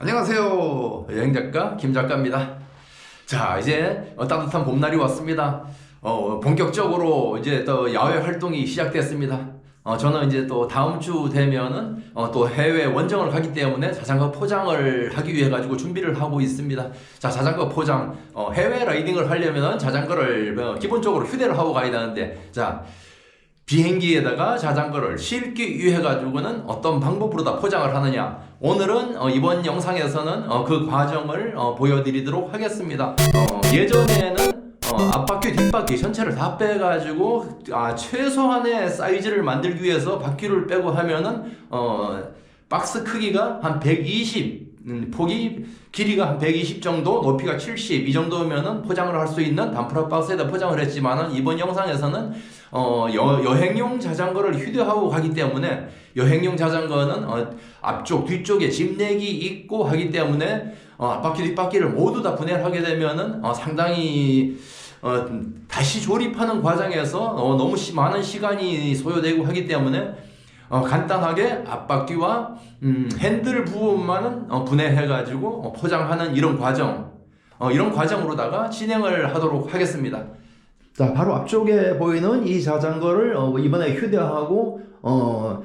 안녕하세요. 여행작가 김작가입니다. 자, 이제 어, 따뜻한 봄날이 왔습니다. 어, 본격적으로 이제 또 야외 활동이 시작됐습니다. 어, 저는 이제 또 다음 주 되면은 어, 또 해외 원정을 가기 때문에 자전거 포장을 하기 위해 가지고 준비를 하고 있습니다. 자, 자전거 포장 어, 해외 라이딩을 하려면은 자전거를 어, 기본적으로 휴대를 하고 가야 되는데 자, 비행기에다가 자전거를 싣기 위해 가지고는 어떤 방법으로 다 포장을 하느냐. 오늘은 어, 이번 영상에서는 어, 그 과정을 어, 보여드리도록 하겠습니다. 어, 예전에는 어, 앞바퀴 뒷바퀴 전체를 다 빼가지고 아, 최소한의 사이즈를 만들기 위해서 바퀴를 빼고 하면은 어, 박스 크기가 한 120, 음, 폭이 길이가 한 120 정도, 높이가 70 이 정도면은 포장을 할 수 있는 단프라 박스에다 포장을 했지만은 이번 영상에서는 어, 여, 여행용 자전거를 휴대하고 가기 때문에 여행용 자전거는 어, 앞쪽 뒤쪽에 짐렉이 있고 하기 때문에 어, 앞바퀴 뒷바퀴를 모두 다 분해를 하게 되면은 어, 상당히 어, 다시 조립하는 과정에서 어, 너무 시, 많은 시간이 소요되고 하기 때문에 어, 간단하게 앞바퀴와 음, 핸들 부분만은 어, 분해해가지고 어, 포장하는 이런 과정, 어, 이런 과정으로다가 진행을 하도록 하겠습니다. 자, 바로 앞쪽에 보이는 이 자전거를 어, 이번에 휴대하고 어,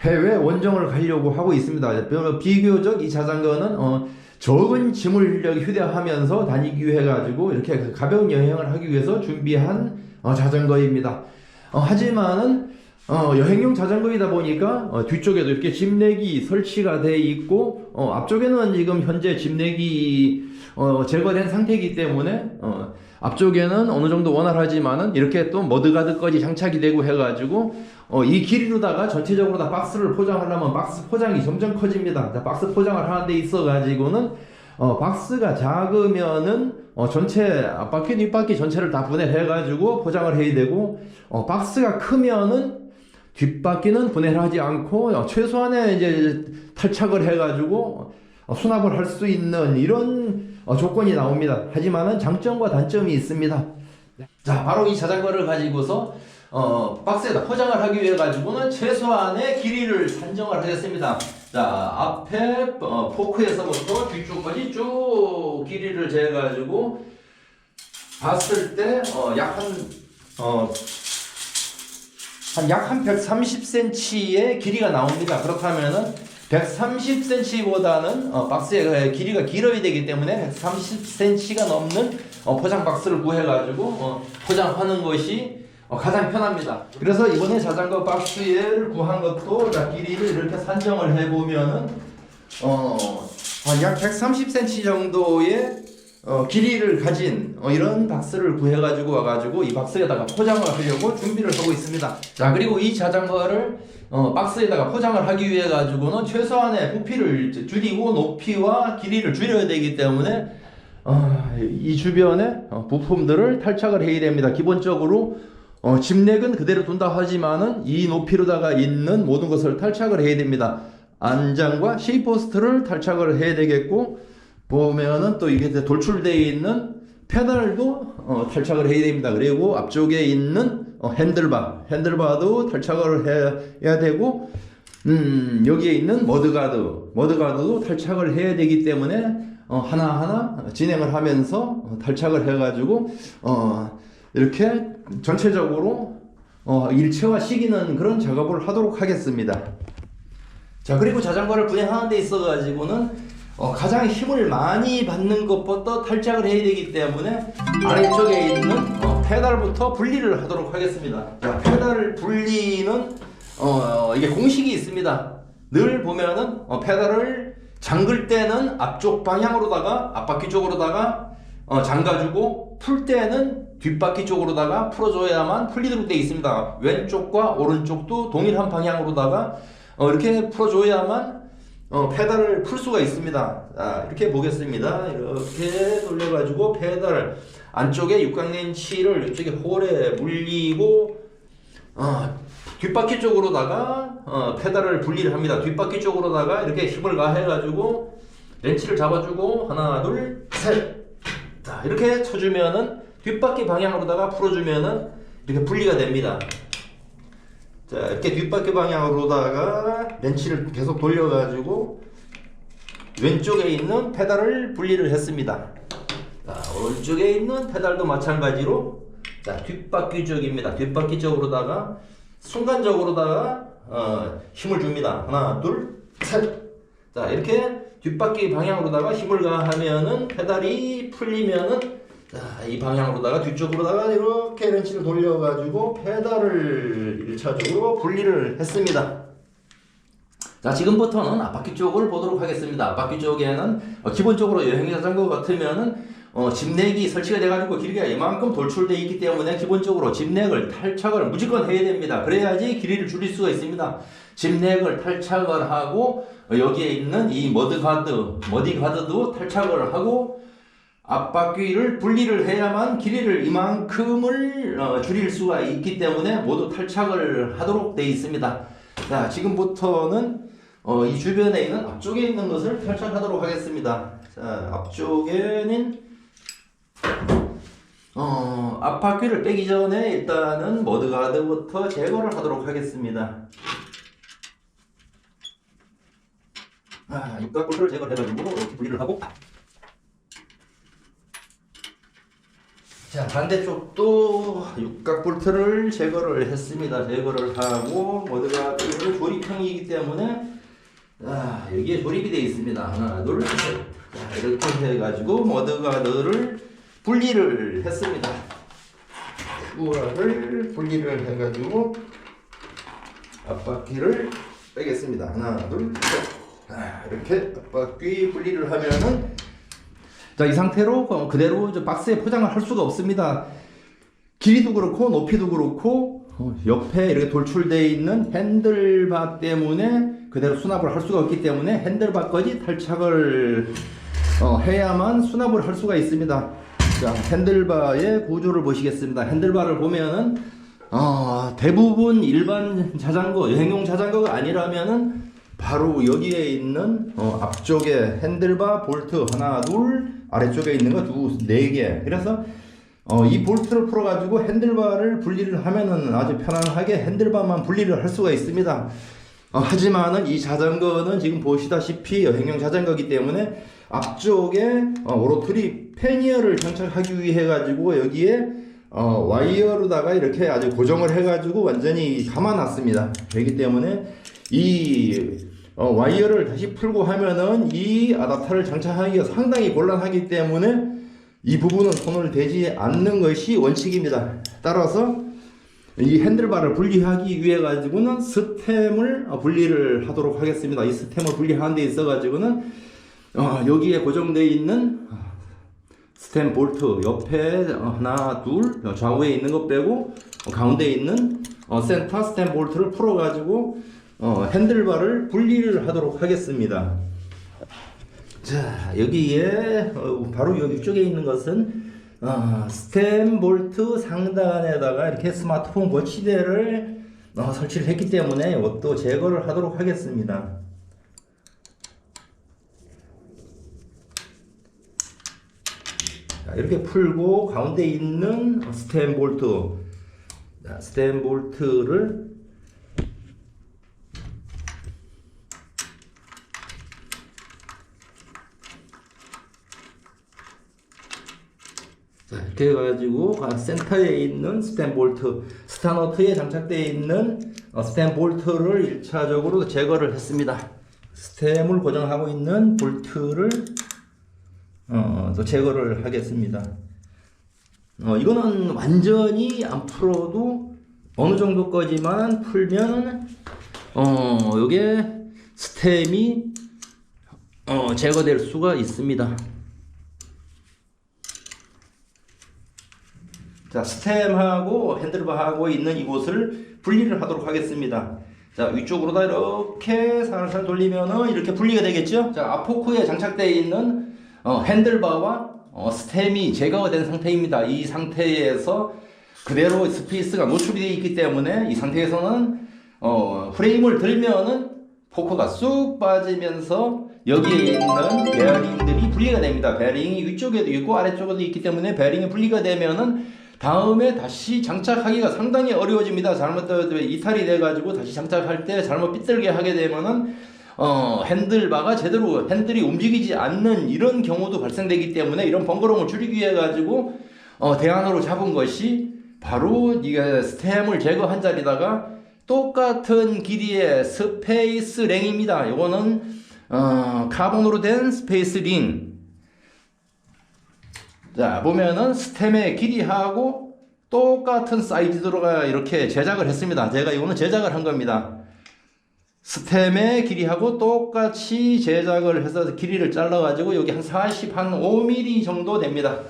해외 원정을 가려고 하고 있습니다. 비교적 이 자전거는 어, 적은 짐을 휴대하면서 다니기 위해 가지고 이렇게 가벼운 여행을 하기 위해서 준비한 어, 자전거입니다. 어, 하지만은 어, 여행용 자전거이다 보니까 어, 뒤쪽에도 이렇게 짐렉이 설치가 돼 있고 어, 앞쪽에는 지금 현재 짐렉이 어, 제거된 상태이기 때문에 어, 앞쪽에는 어느 정도 원활하지만은 이렇게 또 머드가드까지 장착이 되고 해가지고 어, 이 길이로다가 전체적으로 다 박스를 포장하려면 박스 포장이 점점 커집니다. 자, 박스 포장을 하는 데 있어가지고는 어, 박스가 작으면은 어, 전체 앞바퀴 뒷바퀴 전체를 다 분해해가지고 포장을 해야 되고 어, 박스가 크면은 뒷바퀴는 분해를 하지 않고 어, 최소한의 이제 탈착을 해가지고 어, 수납을 할 수 있는 이런 어, 조건이 나옵니다. 하지만은 장점과 단점이 있습니다. 자, 바로 이 자전거를 가지고서 어, 박스에다 포장을 하기 위해 가지고는 최소한의 길이를 산정을 하겠습니다. 자, 앞에 어, 포크에서부터 뒤쪽까지 쭉 길이를 재 가지고 봤을 때 어, 약한 어, 한 약 한 130cm의 길이가 나옵니다. 그렇다면은 130cm보다는 어, 박스의 길이가 길어야 되기 때문에 130cm가 넘는 어, 포장 박스를 구해가지고 어, 포장하는 것이 어, 가장 편합니다. 그래서 이번에 자전거 박스를 구한 것도 자, 길이를 이렇게 산정을 해보면은 어, 한약 130cm 정도의 어, 길이를 가진 어, 이런 박스를 구해가지고 와가지고 이 박스에다가 포장을 하려고 준비를 하고 있습니다. 자 그리고 이 자전거를 어, 박스에다가 포장을 하기 위해 가지고는 최소한의 부피를 줄이고 높이와 길이를 줄여야 되기 때문에 어, 이 주변에 어, 부품들을 탈착을 해야 됩니다. 기본적으로 어, 짐렉은 그대로 둔다 하지만은 이 높이로다가 있는 모든 것을 탈착을 해야 됩니다. 안장과 쉐이포스트를 탈착을 해야 되겠고 보면은 또 이게 돌출되어 있는 페달도 어, 탈착을 해야 됩니다. 그리고 앞쪽에 있는 어, 핸들바, 핸들바도 탈착을 해, 해야 되고, 음, 여기에 있는 머드가드, 머드가드도 탈착을 해야 되기 때문에 어, 하나하나 진행을 하면서 어, 탈착을 해가지고 어, 이렇게 전체적으로 어, 일체화 시키는 그런 작업을 하도록 하겠습니다. 자 그리고 자전거를 분해하는 데 있어 가지고는 어, 가장 힘을 많이 받는 것부터 탈착을 해야 되기 때문에 아래쪽에 있는 어, 페달부터 분리를 하도록 하겠습니다. 자, 페달 분리는 어, 이게 공식이 있습니다. 늘 보면은 어, 페달을 잠글 때는 앞쪽 방향으로다가 앞바퀴 쪽으로다가 어, 잠가주고 풀 때는 뒷바퀴 쪽으로다가 풀어줘야만 풀리도록 되어 있습니다. 왼쪽과 오른쪽도 동일한 방향으로다가 어, 이렇게 풀어줘야만 어, 페달을 풀 수가 있습니다. 자, 이렇게 보겠습니다. 이렇게 돌려가지고 페달 안쪽에 육각렌치를 이쪽에 홀에 물리고 어, 뒷바퀴 쪽으로다가 어, 페달을 분리를 합니다. 뒷바퀴 쪽으로다가 이렇게 힘을 가해가지고 렌치를 잡아주고 하나 둘 셋. 자 이렇게 쳐주면은 뒷바퀴 방향으로다가 풀어주면은 이렇게 분리가 됩니다. 자 이렇게 뒷바퀴 방향으로다가 렌치를 계속 돌려가지고 왼쪽에 있는 페달을 분리를 했습니다. 자, 오른쪽에 있는 페달도 마찬가지로 자, 뒷바퀴 쪽입니다. 뒷바퀴 쪽으로다가 순간적으로다가 어, 힘을 줍니다. 하나, 둘, 셋. 자, 이렇게 뒷바퀴 방향으로다가 힘을 가하면은 페달이 풀리면은 자, 이 방향으로다가 뒤쪽으로다가 이렇게 렌치를 돌려가지고 페달을 1차적으로 분리를 했습니다. 자, 지금부터는 앞바퀴 쪽을 보도록 하겠습니다. 앞바퀴 쪽에는 어, 기본적으로 여행 자전거 같으면은 어, 집내기 설치가 돼가지고 길이가 이만큼 돌출되어 있기 때문에 기본적으로 집내을 탈착을 무조건 해야 됩니다. 그래야지 길이를 줄일 수가 있습니다. 집내을 탈착을 하고 어, 여기에 있는 이 머드가드, 머디가드도 탈착을 하고 앞바퀴를 분리를 해야만 길이를 이만큼을 어, 줄일 수가 있기 때문에 모두 탈착을 하도록 되어 있습니다. 자, 지금부터는 어, 이 주변에 있는 앞쪽에 있는 것을 탈착하도록 하겠습니다. 자, 앞쪽에는 어, 앞바퀴를 빼기 전에 일단은 머드가드부터 제거를 하도록 하겠습니다. 아, 육각볼을 제거를 해가지고 이렇게 분리를 하고 자 반대쪽도 육각 볼트를 제거를 했습니다. 제거를 하고 모두가 이거는 조립형이기 때문에 자 여기에 조립이 되어 있습니다. 하나 둘 셋. 자 이렇게 해가지고 모드가드를 분리를 했습니다. 우라를 분리를 해가지고 앞바퀴를 빼겠습니다. 하나 둘 셋. 자 이렇게 앞바퀴 분리를 하면은 자, 이 상태로 어, 그대로 저 박스에 포장을 할 수가 없습니다. 길이도 그렇고 높이도 그렇고 어, 옆에 이렇게 돌출되어 있는 핸들바 때문에 그대로 수납을 할 수가 없기 때문에 핸들바까지 탈착을 어, 해야만 수납을 할 수가 있습니다. 자, 핸들바의 구조를 보시겠습니다. 핸들바를 보면은 어, 대부분 일반 자전거, 여행용 자전거가 아니라면은 바로 여기에 있는 어, 앞쪽에 핸들바 볼트 하나 둘 아래쪽에 있는 거 두 네 개. 그래서 어, 이 볼트를 풀어 가지고 핸들바를 분리를 하면은 아주 편안하게 핸들바만 분리를 할 수가 있습니다. 어, 하지만은 이 자전거는 지금 보시다시피 여행용 자전거기 때문에 앞쪽에 어, 오로트리 패니어를 장착하기 위해 가지고 여기에 어, 와이어로다가 이렇게 아주 고정을 해 가지고 완전히 감아놨습니다. 그렇기 때문에 이 어, 와이어를 다시 풀고 하면은 이 아답터를 장착하기가 상당히 곤란하기 때문에 이 부분은 손을 대지 않는 것이 원칙입니다. 따라서 이 핸들바를 분리하기 위해 가지고는 스템을 어, 분리를 하도록 하겠습니다. 이 스템을 분리하는 데 있어 가지고는 어, 여기에 고정되어 있는 스템 볼트 옆에 어, 하나 둘 좌우에 있는 것 빼고 어, 가운데 있는 어, 센터 스템 볼트를 풀어 가지고 어, 핸들바를 분리를 하도록 하겠습니다. 자 여기에 어, 바로 여기 쪽에 있는 것은 어, 스템 볼트 상단에다가 이렇게 스마트폰 거치대를 어, 설치를 했기 때문에 이것도 제거를 하도록 하겠습니다. 자, 이렇게 풀고 가운데 있는 스템 볼트 자, 스템 볼트를 자, 이렇게 해가지고 각 센터에 있는 스템 볼트 스타너트에 장착되어 있는 어, 스템 볼트를 1차적으로 제거를 했습니다. 스템을 고정하고 있는 볼트를 어, 또 제거를 하겠습니다. 어, 이거는 완전히 안 풀어도 어느 정도까지만 풀면 어, 요게 스템이 어, 제거될 수가 있습니다. 자, 스템하고 핸들바하고 있는 이곳을 분리를 하도록 하겠습니다. 자, 위쪽으로다 이렇게 살살 돌리면은 이렇게 분리가 되겠죠? 자, 앞포크에 장착되어 있는 어, 핸들바와 어, 스템이 제거가 된 상태입니다. 이 상태에서 그대로 스페이스가 노출이 되어 있기 때문에 이 상태에서는 어, 프레임을 들면은 포크가 쑥 빠지면서 여기에 있는 베어링들이 분리가 됩니다. 베어링이 위쪽에도 있고 아래쪽에도 있기 때문에 베어링이 분리가 되면은 다음에 다시 장착하기가 상당히 어려워집니다. 잘못 이탈이 돼가지고 다시 장착할 때 잘못 삐뚤게 하게 되면은 어, 핸들바가 제대로 핸들이 움직이지 않는 이런 경우도 발생되기 때문에 이런 번거로움을 줄이기 위해 가지고 어, 대안으로 잡은 것이 바로 이게 스템을 제거한 자리다가 똑같은 길이의 스페이스 랭입니다. 이거는 어, 카본으로 된 스페이스 링. 자 보면은 스템의 길이하고 똑같은 사이즈로가 이렇게 제작을 했습니다. 제가 이거는 제작을 한 겁니다. 스템의 길이하고 똑같이 제작을 해서 길이를 잘라가지고 여기 한 40, 한 5mm 정도 됩니다.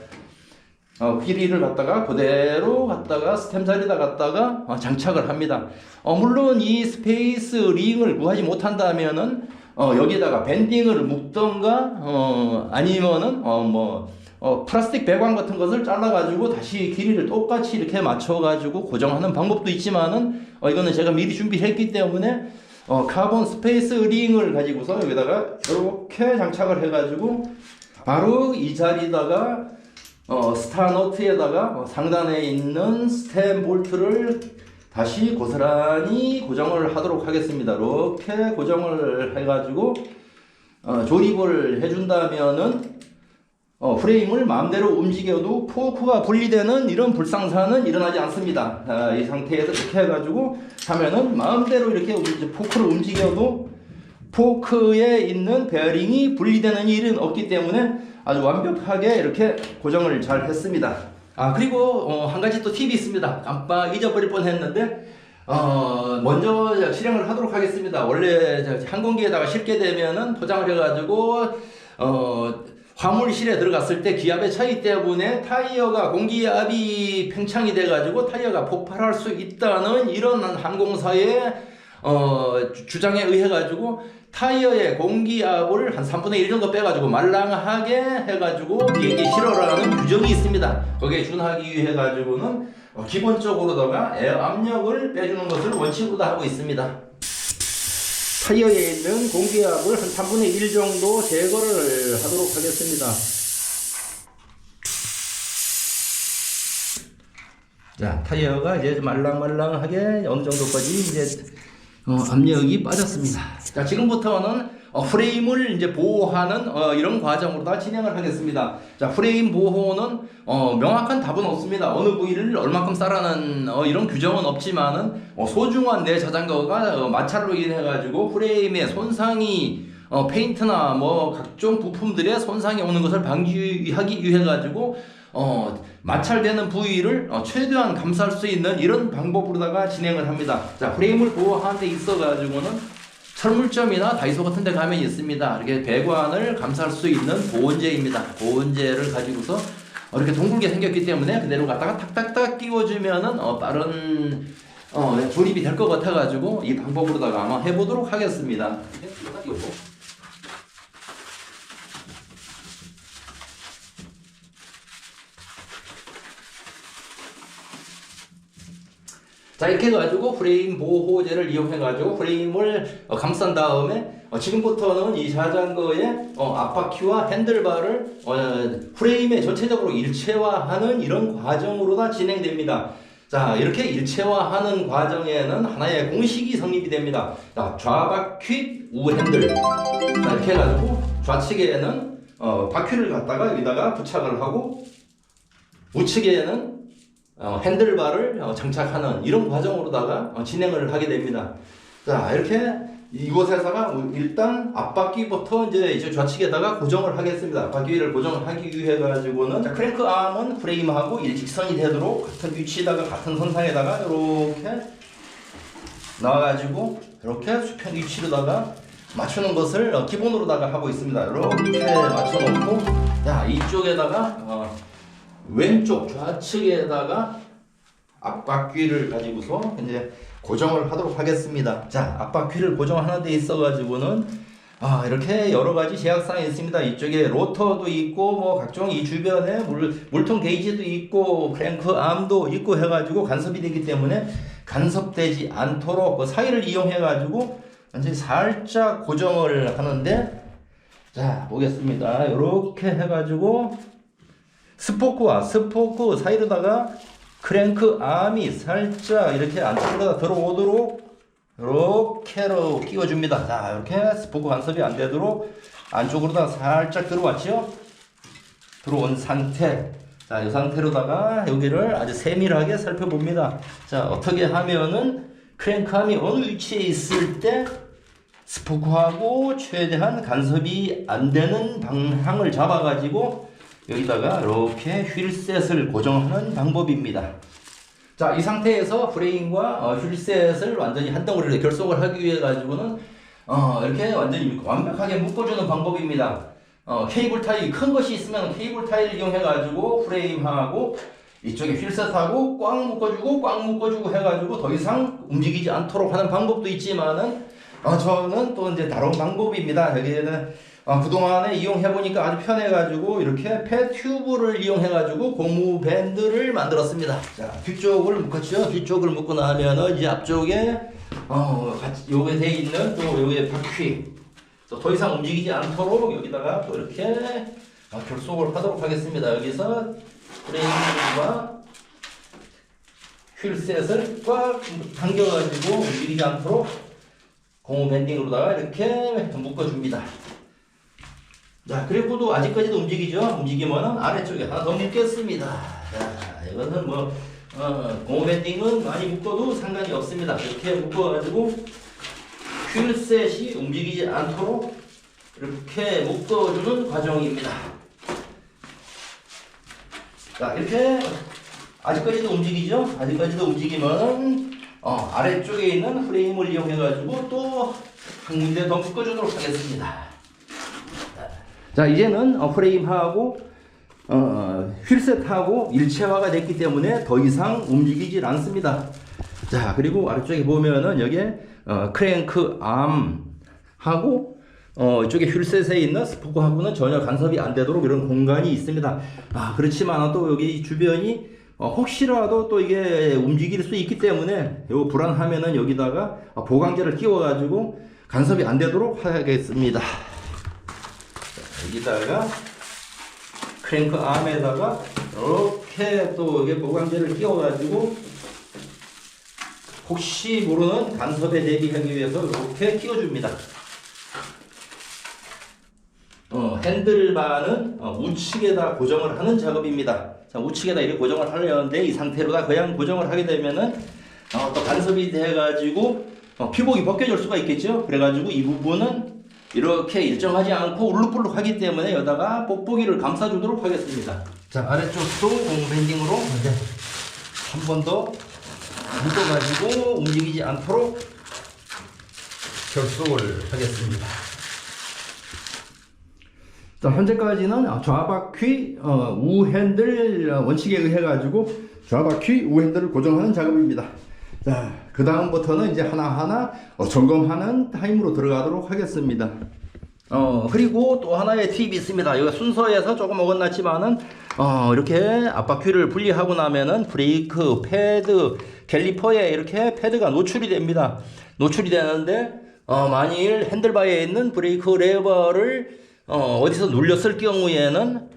어, 길이를 갖다가 그대로 갖다가 스템 자리에다 갖다가 어, 장착을 합니다. 어, 물론 이 스페이스 링을 구하지 못한다면은 어, 여기다가 밴딩을 묶던가 어, 아니면은 어, 뭐 어, 플라스틱 배관 같은 것을 잘라가지고 다시 길이를 똑같이 이렇게 맞춰가지고 고정하는 방법도 있지만은 어, 이거는 제가 미리 준비했기 때문에 어, 카본 스페이스 링을 가지고서 여기다가 이렇게 장착을 해가지고 바로 이 자리다가 어, 스타너트에다가 어, 상단에 있는 스템 볼트를 다시 고스란히 고정을 하도록 하겠습니다. 이렇게 고정을 해가지고 어, 조립을 해준다면은 어, 프레임을 마음대로 움직여도 포크가 분리되는 이런 불상사는 일어나지 않습니다. 아, 이 상태에서 이렇게 해가지고 하면은 마음대로 이렇게 움- 포크를 움직여도 포크에 있는 베어링이 분리되는 일은 없기 때문에 아주 완벽하게 이렇게 고정을 잘 했습니다. 아 그리고 어, 한 가지 또 팁이 있습니다. 깜빡 잊어버릴 뻔했는데 어, 먼저 실행을 하도록 하겠습니다. 원래 저 항공기에다가 싣게 되면은 포장을 해가지고 어, 화물실에 들어갔을 때 기압의 차이 때문에 타이어가 공기압이 팽창이 돼가지고 타이어가 폭발할 수 있다는 이런 항공사의 어, 주- 주장에 의해 가지고 타이어의 공기압을 한 3분의 1 정도 빼가지고 말랑하게 해가지고 비행기 실어라는 규정이 있습니다. 거기에 준하기 위해 가지고는 어, 기본적으로다가 에어 압력을 빼주는 것을 원칙으로 하고 있습니다. 타이어에 있는 공기압을 한 3분의 1 정도 제거를 하도록 하겠습니다. 자, 타이어가 이제 말랑말랑하게 어느 정도까지 이제 어, 압력이 빠졌습니다. 자, 지금부터는 어, 프레임을 이제 보호하는 어, 이런 과정으로 다 진행을 하겠습니다. 자, 프레임 보호는 어, 명확한 답은 없습니다. 어느 부위를 얼마큼 싸라는 어, 이런 규정은 없지만은 어, 소중한 내 자전거가 어, 마찰로 인해 가지고 프레임에 손상이 어, 페인트나 뭐 각종 부품들의 손상이 오는 것을 방지하기 위해 가지고 어, 마찰되는 부위를 어, 최대한 감쌀 수 있는 이런 방법으로다가 진행을 합니다. 자, 프레임을 보호하는 데 있어 가지고는 철물점이나 다이소 같은 데 가면 있습니다. 이렇게 배관을 감쌀 수 있는 보온재입니다. 보온재를 가지고서 어, 이렇게 둥글게 생겼기 때문에 그대로 갖다가 탁탁탁 끼워주면은 어, 빠른 어, 조립이 될 것 같아가지고 이 방법으로다가 아마 해보도록 하겠습니다. 이렇게 딱 끼우고. 자 이렇게 해가지고 프레임 보호제를 이용해가지고 프레임을 어, 감싼 다음에 어, 지금부터는 이 자전거의 어, 앞바퀴와 핸들바를 어, 프레임에 전체적으로 일체화하는 이런 과정으로 다 진행됩니다. 자 이렇게 일체화하는 과정에는 하나의 공식이 성립이 됩니다. 자 좌바퀴 우핸들 자 이렇게 해가지고 좌측에는 어, 바퀴를 갖다가 여기다가 부착을 하고 우측에는 어, 핸들바를 어, 장착하는 이런 과정으로다가 어, 진행을 하게 됩니다. 자 이렇게 이곳에다가 일단 앞바퀴부터 이제 이제 좌측에다가 고정을 하겠습니다. 앞바퀴를 고정을 하기 위해 가지고는 자, 크랭크 암은 프레임하고 일직선이 되도록 같은 위치에다가 같은 선상에다가 이렇게 나와가지고 이렇게 수평 위치로다가 맞추는 것을 어, 기본으로다가 하고 있습니다. 이렇게 맞춰놓고 자 이쪽에다가 어, 왼쪽 좌측에다가 앞바퀴를 가지고서 이제 고정을 하도록 하겠습니다. 자, 앞바퀴를 고정하는 데 있어 가지고는 아, 이렇게 여러 가지 제약사항이 있습니다. 이쪽에 로터도 있고 뭐 각종 이 주변에 물, 물통 게이지도 있고 크랭크 암도 있고 해 가지고 간섭이 되기 때문에 간섭되지 않도록 그 사이를 이용해 가지고 이제 살짝 고정을 하는데 자, 보겠습니다. 이렇게 해 가지고 스포크와 스포크 사이로다가 크랭크 암이 살짝 이렇게 안쪽으로 들어오도록 이렇게로 끼워줍니다. 자, 이렇게 스포크 간섭이 안 되도록 안쪽으로다가 살짝 들어왔죠? 들어온 상태. 자, 이 상태로다가 여기를 아주 세밀하게 살펴봅니다. 자, 어떻게 하면은 크랭크함이 어느 위치에 있을 때 스포크하고 최대한 간섭이 안 되는 방향을 잡아가지고 여기다가 이렇게 휠셋을 고정하는 방법입니다. 자, 이 상태에서 프레임과 어, 휠셋을 완전히 한 덩어리로 결속을 하기 위해 가지고는 어, 이렇게 완전히 완벽하게 묶어주는 방법입니다. 어, 케이블 타일 큰 것이 있으면 케이블 타일 이용해 가지고 프레임하고 이쪽에 휠셋하고 꽉 묶어주고 꽉 묶어주고 해가지고 더 이상 움직이지 않도록 하는 방법도 있지만은 어, 저는 또 이제 다른 방법입니다. 여기에는 어, 그동안에 이용해 보니까 아주 편해가지고 이렇게 폐 튜브를 이용해가지고 고무 밴드를 만들었습니다. 자 뒤쪽을 묶었죠. 뒤쪽을 묶고 나면은 이제 앞쪽에 어 같이 요게 돼 있는 또 요게 바퀴 또 더 이상 움직이지 않도록 여기다가 또 이렇게 어, 결속을 하도록 하겠습니다. 여기서 프레임과 휠셋을 꽉 당겨가지고 움직이지 않도록 고무 밴딩으로다가 이렇게 묶어줍니다. 자, 그리고도 아직까지도 움직이죠? 움직이면은 아래쪽에 하나 더 묶겠습니다. 자, 이것은 뭐, 어, 고무 밴딩은 많이 묶어도 상관이 없습니다. 이렇게 묶어가지고 휠셋이 움직이지 않도록 이렇게 묶어주는 과정입니다. 자, 이렇게 아직까지도 움직이죠? 아직까지도 움직이면 어, 아래쪽에 있는 프레임을 이용해가지고 또 한 군데 더 묶어주도록 하겠습니다. 자, 이제는 어, 프레임하고 어, 휠셋하고 일체화가 됐기 때문에 더 이상 움직이질 않습니다. 자, 그리고 아래쪽에 보면은 여기에 어, 크랭크 암하고 어, 이쪽에 휠셋에 있는 스포크하고는 전혀 간섭이 안 되도록 이런 공간이 있습니다. 아, 그렇지만 또 여기 주변이 어, 혹시라도 또 이게 움직일 수 있기 때문에 요 불안하면은 여기다가 어, 보강제를 끼워가지고 간섭이 안 되도록 하겠습니다. 자, 여기다가 크랭크 암에다가 이렇게 또 이게 보강제를 끼워가지고 혹시 모르는 간섭에 대비하기 위해서 이렇게 끼워줍니다. 어, 핸들바는 어, 우측에다 고정을 하는 작업입니다. 자, 우측에다 이렇게 고정을 하려는데 이 상태로다 그냥 고정을 하게 되면은 어, 또 간섭이 돼가지고 어, 피복이 벗겨질 수가 있겠죠. 그래가지고 이 부분은 이렇게 일정하지 않고 울룩불룩하기 때문에 여기다가 뽁뽁이를 감싸주도록 하겠습니다. 자 아래쪽도 공밴딩으로 이제 한번 더 묶어가지고 움직이지 않도록 결속을 하겠습니다. 자, 현재까지는 좌바퀴 어, 우핸들 원칙에 의해 가지고 좌바퀴 우핸들을 고정하는 작업입니다. 자, 그 다음부터는 이제 하나하나 어, 점검하는 타임으로 들어가도록 하겠습니다. 어, 그리고 또 하나의 팁이 있습니다. 여기 순서에서 조금 어긋났지만은, 어, 이렇게 앞바퀴를 분리하고 나면은 브레이크, 패드, 캘리퍼에 이렇게 패드가 노출이 됩니다. 노출이 되는데, 어, 만일 핸들바에 있는 브레이크 레버를 어, 어디서 눌렸을 경우에는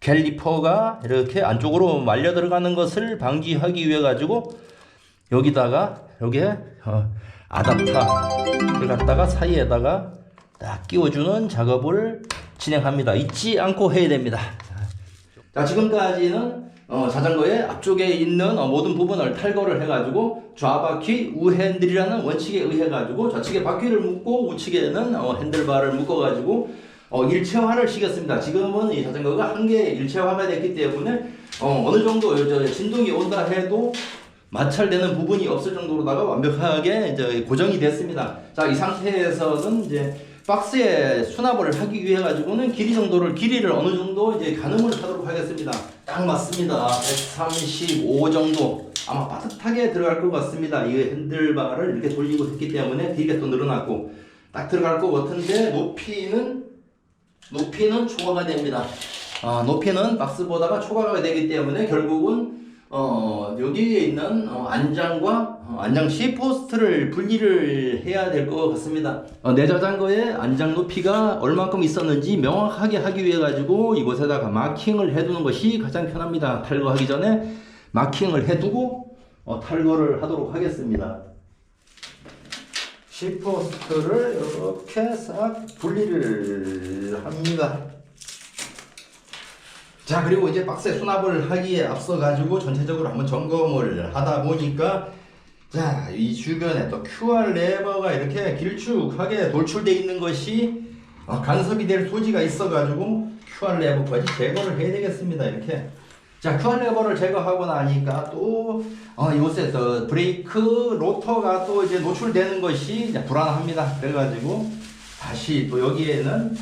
캘리퍼가 이렇게 안쪽으로 말려 들어가는 것을 방지하기 위해 가지고 여기다가 여기에 어, 아답터를 갖다가 사이에다가 딱 끼워주는 작업을 진행합니다. 잊지 않고 해야 됩니다. 자 지금까지는 어, 자전거의 앞쪽에 있는 어, 모든 부분을 탈거를 해가지고 좌바퀴 우핸들이라는 원칙에 의해 가지고 좌측에 바퀴를 묶고 우측에는 어, 핸들바를 묶어가지고 어, 일체화를 시켰습니다. 지금은 이 자전거가 한개 일체화가 됐기 때문에 어, 어느 정도 저 진동이 온다 해도 마찰되는 부분이 없을 정도로다가 완벽하게 이제 고정이 됐습니다. 자, 이 상태에서는 이제 박스에 수납을 하기 위해 가지고는 길이 정도를 길이를 어느 정도 이제 가늠을 하도록 하겠습니다. 딱 맞습니다. 135 정도 아마 빠듯하게 들어갈 것 같습니다. 이 핸들바를 이렇게 돌리고 했기 때문에 길이가 또 늘어났고 딱 들어갈 것 같은데 높이는 높이는 초과가 됩니다. 아, 높이는 박스보다가 초과가 되기 때문에 결국은 어, 여기에 있는 어, 안장과 어, 안장 C 포스트를 분리를 해야 될 것 같습니다. 어, 내 자전거의 안장 높이가 얼마큼 있었는지 명확하게 하기 위해 가지고 이곳에다가 마킹을 해두는 것이 가장 편합니다. 탈거하기 전에 마킹을 해두고 어, 탈거를 하도록 하겠습니다. 시포스트를 이렇게 싹 분리를 합니다. 자 그리고 이제 박스에 수납을 하기에 앞서 가지고 전체적으로 한번 점검을 하다 보니까 자 이 주변에 또 QR 레버가 이렇게 길쭉하게 돌출돼 있는 것이 어, 간섭이 될 소지가 있어 가지고 QR 레버까지 제거를 해야 되겠습니다 이렇게. 자 QR 레버를 제거하고 나니까 또 어, 이곳에 또 브레이크 로터가 또 이제 노출되는 것이 불안합니다. 그래가지고 다시 또 여기에는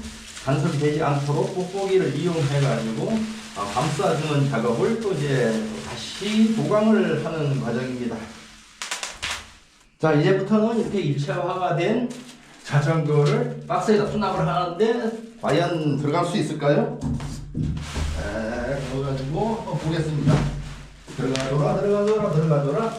간섭이 되지 않도록 뽁뽁이를 이용해 가지고 어, 감싸주는 작업을 또 이제 다시 보강을 하는 과정입니다. 자 이제부터는 이렇게 일체화가 된 자전거를 박스에다 수납을 하는데 과연 들어갈 수 있을까요? 에, 그래가지고 보겠습니다. 들어가줘라 들어가줘라 들어가줘라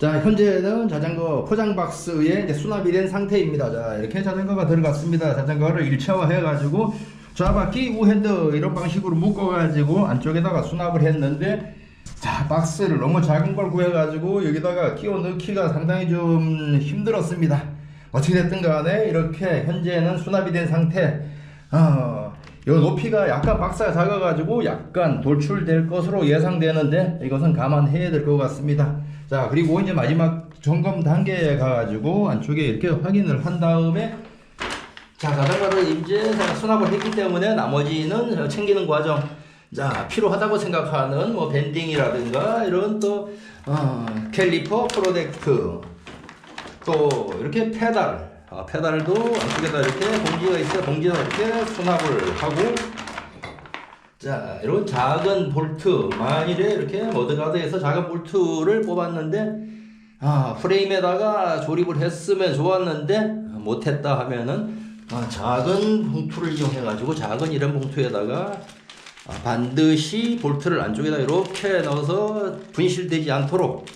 자 현재는 자전거 포장 박스에 이제 수납이 된 상태입니다. 자 이렇게 자전거가 들어갔습니다. 자전거를 일체화 해 가지고 좌바퀴 우핸드 이런 방식으로 묶어 가지고 안쪽에다가 수납을 했는데 자 박스를 너무 작은 걸 구해 가지고 여기다가 끼워 넣기가 상당히 좀 힘들었습니다. 어떻게 됐든 간에 이렇게 현재는 수납이 된 상태. 어, 요 높이가 약간 박스가 작아가지고 약간 돌출될 것으로 예상되는데 이것은 감안해야 될 것 같습니다. 자 그리고 이제 마지막 점검 단계에 가가지고 안쪽에 이렇게 확인을 한 다음에 자 자전거를 이제 수납을 했기 때문에 나머지는 챙기는 과정 자 필요하다고 생각하는 뭐 밴딩이라든가 이런 또 어, 캘리퍼 프로젝트 또 이렇게 페달 아, 페달도 안쪽에다 이렇게 봉지가 있어요 봉지에 이렇게 수납을 하고 자 이런 작은 볼트 만일에 이렇게 머드가드에서 작은 볼트를 뽑았는데 아 프레임에다가 조립을 했으면 좋았는데 못했다 하면은 아, 작은 봉투를 이용해 가지고 작은 이런 봉투에다가 아, 반드시 볼트를 안쪽에다 이렇게 넣어서 분실되지 않도록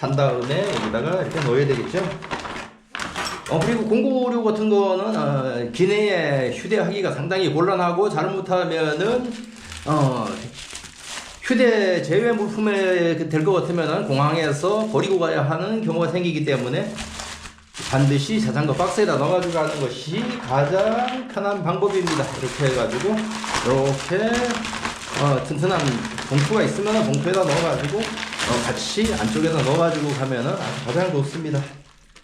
한 다음에 여기다가 이렇게 넣어야 되겠죠. 어 그리고 096 같은 거는 어, 기내에 휴대하기가 상당히 곤란하고 잘못하면은 어 휴대 제외 물품에 될 것 같으면은 공항에서 버리고 가야 하는 경우가 생기기 때문에 반드시 자전거 박스에다 넣어가지고 가는 것이 가장 편한 방법입니다. 이렇게 해가지고 이렇게 어, 튼튼한 봉투가 있으면 봉투에다 넣어가지고 어, 같이 안쪽에다 넣어가지고 가면은 가장 좋습니다.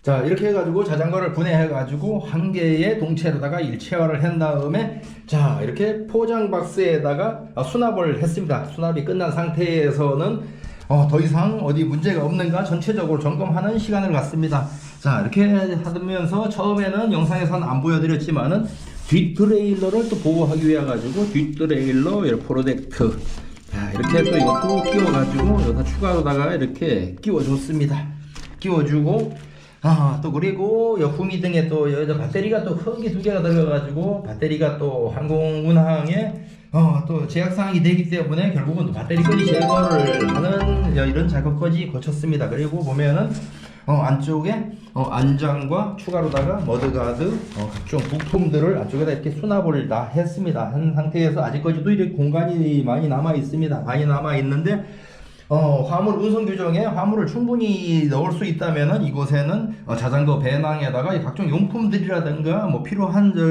자 이렇게 해가지고 자전거를 분해해가지고 한 개의 동체로다가 일체화를 한 다음에 자 이렇게 포장 박스에다가 어, 수납을 했습니다. 수납이 끝난 상태에서는 어, 더 이상 어디 문제가 없는가 전체적으로 점검하는 시간을 갖습니다. 자 이렇게 하면서 처음에는 영상에서는 안 보여드렸지만은 뒷 트레일러를 또 보호하기 위해 가지고 뒷 트레일러 이렇게 프로젝트 자 이렇게 또 이것도 끼워가지고 여기다 추가로다가 이렇게 끼워줬습니다. 끼워주고 아, 또 그리고 여 후미 등에 또 여기다 배터리가 또 큰 게 두 개가 들어가가지고 배터리가 또 항공 운항에 어, 또 제약 사항이 되기 때문에 결국은 또 배터리까지 제거를 하는 여- 이런 작업까지 거쳤습니다. 그리고 보면은 어, 안쪽에 어, 안장과 추가로다가 머드가드 어, 각종 부품들을 안쪽에다 이렇게 수납을 다 했습니다. 한 상태에서 아직까지도 이렇게 공간이 많이 남아 있습니다. 많이 남아 있는데 어, 화물 운송 규정에 화물을 충분히 넣을 수 있다면은 이곳에는 어, 자전거 배낭에다가 이 각종 용품들이라든가 뭐 필요한 저,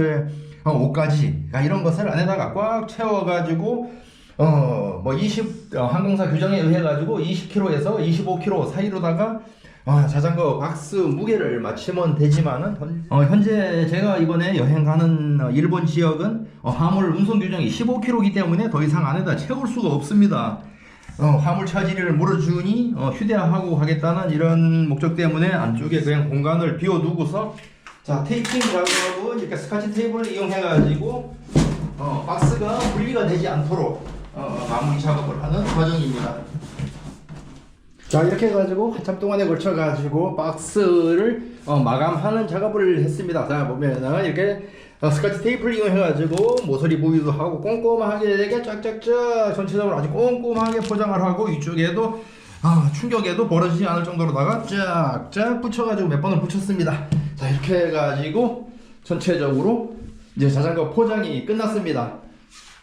어, 옷가지 아, 이런 것을 안에다가 꽉 채워가지고 어뭐 20 어, 항공사 규정에 의해 가지고 20kg에서 25kg 사이로다가 어, 자전거 박스 무게를 맞추면 되지만은 현, 어, 현재 제가 이번에 여행 가는 어, 일본 지역은 어, 화물 운송 규정이 15kg이기 때문에 더 이상 안에다 채울 수가 없습니다. 어, 화물 차지를 물어주니 어, 휴대하고 가겠다는 이런 목적 때문에 안쪽에 그냥 공간을 비워두고서 자 테이핑 작업은 이렇게 스카치 테이블을 이용해 가지고 어, 박스가 분리가 되지 않도록 어, 마무리 작업을 하는 과정입니다. 자 이렇게 해가지고 한참 동안에 걸쳐 가지고 박스를 어, 마감하는 작업을 했습니다. 자 보면은 이렇게 어, 스카치 테이프를 이용해 가지고 모서리 부위도 하고 꼼꼼하게 쫙쫙쫙 전체적으로 아주 꼼꼼하게 포장을 하고 이쪽에도 아, 충격에도 벌어지지 않을 정도로다가 쫙쫙 붙여가지고 몇 번을 붙였습니다. 자 이렇게 해가지고 전체적으로 이제 자전거 포장이 끝났습니다.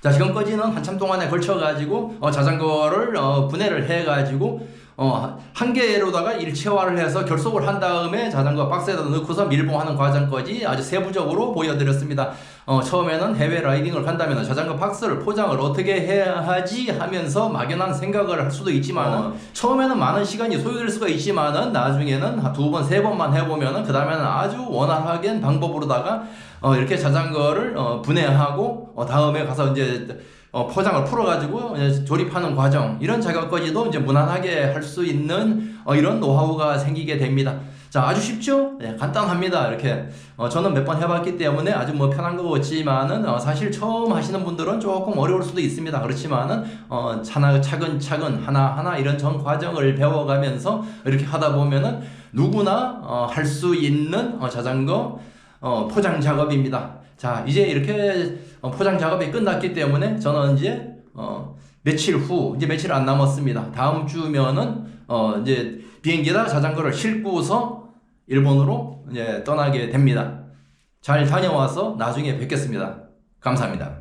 자 지금까지는 한참 동안에 걸쳐가지고 어, 자전거를 어, 분해를 해가지고 어, 한 개로다가 일체화를 해서 결속을 한 다음에 자전거 박스에다 넣고서 밀봉하는 과정까지 아주 세부적으로 보여드렸습니다. 어, 처음에는 해외 라이딩을 간다면 자전거 박스를 포장을 어떻게 해야 하지 하면서 막연한 생각을 할 수도 있지만 은 처음에는 많은 시간이 소요될 수가 있지만은 나중에는 두 번, 세 번만 해보면은 그 다음에는 아주 원활하게 방법으로다가 어, 이렇게 자전거를 어, 분해하고 어, 다음에 가서 이제 어, 포장을 풀어가지고 조립하는 과정 이런 작업까지도 이제 무난하게 할 수 있는 어, 이런 노하우가 생기게 됩니다. 자 아주 쉽죠? 네, 간단합니다. 이렇게 어, 저는 몇 번 해봤기 때문에 아주 뭐 편한 것 같지만은 어, 사실 처음 하시는 분들은 조금 어려울 수도 있습니다. 그렇지만은 어, 차나 차근차근 하나 하나 이런 전 과정을 배워가면서 이렇게 하다 보면은 누구나 어, 할 수 있는 어, 자전거 어, 포장 작업입니다. 자, 이제 이렇게 어, 포장 작업이 끝났기 때문에 저는 이제 어, 며칠 후 이제 며칠 안 남았습니다. 다음 주면은 어, 이제 비행기에다 자전거를 싣고서 일본으로 이제 떠나게 됩니다. 잘 다녀와서 나중에 뵙겠습니다. 감사합니다.